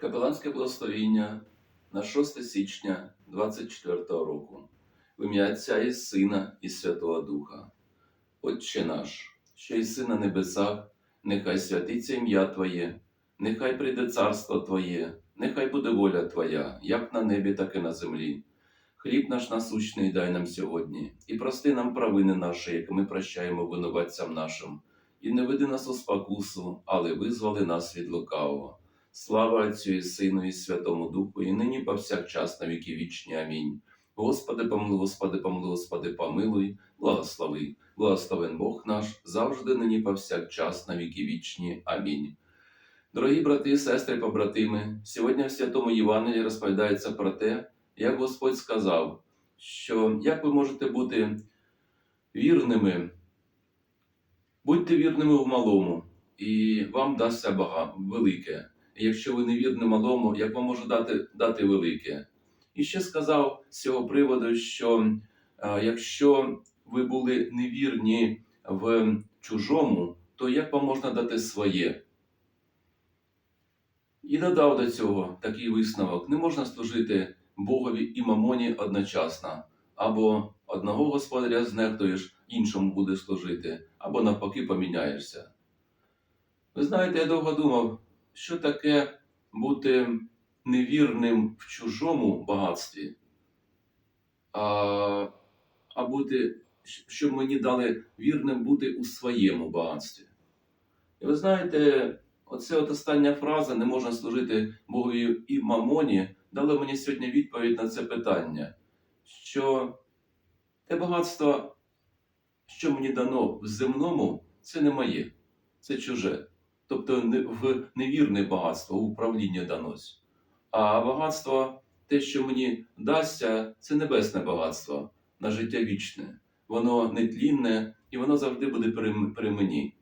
Капеланське благословіння на 6 січня 24 року. В ім'я Отця і Сина і Святого Духа. Отче наш, що єси на небесах, нехай святиться ім'я Твоє, нехай прийде царство Твоє, нехай буде воля Твоя, як на небі, так і на землі. Хліб наш насущний дай нам сьогодні, і прости нам провини наші, як ми прощаємо винуватцям нашим, і не веди нас у спокусу, але визвали нас від лукавого. Слава Отцю і Сину, і Святому Духу, і нині повсякчас на віки вічні. Амінь. Господи, помилуй, Господи, помилуй, Господи, помилуй, благослови, благословен Бог наш, завжди нині повсякчас на віки вічні. Амінь. Дорогі брати сестри, побратими, сьогодні в Святому Євангелії розповідається про те, як Господь сказав, що як ви можете бути вірними, будьте вірними в малому, і вам дасться велике. Якщо ви не вірні малому, як вам може дати, дати велике? І ще сказав з цього приводу, що а, якщо ви були невірні в чужому, то як вам можна дати своє? І додав до цього такий висновок: не можна служити Богові і мамоні одночасно, або одного господаря знехтуєш, іншому будеш служити, або навпаки поміняєшся. Ви знаєте, я довго думав, що таке бути невірним в чужому багатстві, а, а бути, щоб мені дали вірним бути у своєму багатстві. І ви знаєте, оце от остання фраза не можна служити Богові і мамоні, дала мені сьогодні відповідь на це питання, що те багатство, що мені дано в земному, це не моє, це чуже. Тобто в невірне багатство, в управління данось. А багатство, те, що мені дасться, це небесне багатство на життя вічне. Воно нетлінне і воно завжди буде при, мені.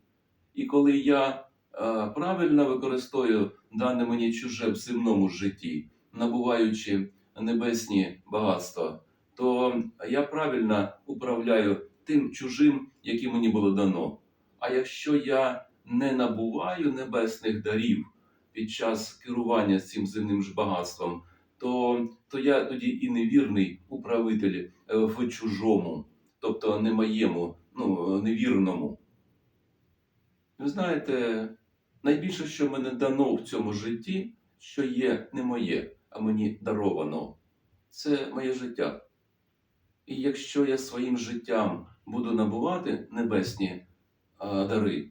І коли я е, правильно використовую дане мені чуже в земному житті, набуваючи небесні багатства, то я правильно управляю тим чужим, яке мені було дано. А якщо я не набуваю небесних дарів під час керування цим земним ж багатством, то, то я тоді і невірний управитель е, в чужому, тобто не моєму, ну, невірному. Ви знаєте, найбільше, що мене дано в цьому житті, що є не моє, а мені даровано, це моє життя. І якщо я своїм життям буду набувати небесні а, дари,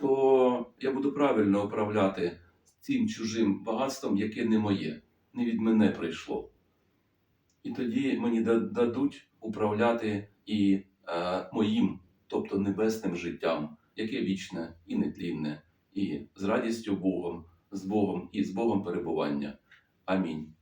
то я буду правильно управляти цим чужим багатством, яке не моє, не від мене прийшло. І тоді мені дадуть управляти і е, моїм, тобто небесним життям, яке вічне і нетлінне, і з радістю Богом, з Богом і з Богом перебування. Амінь.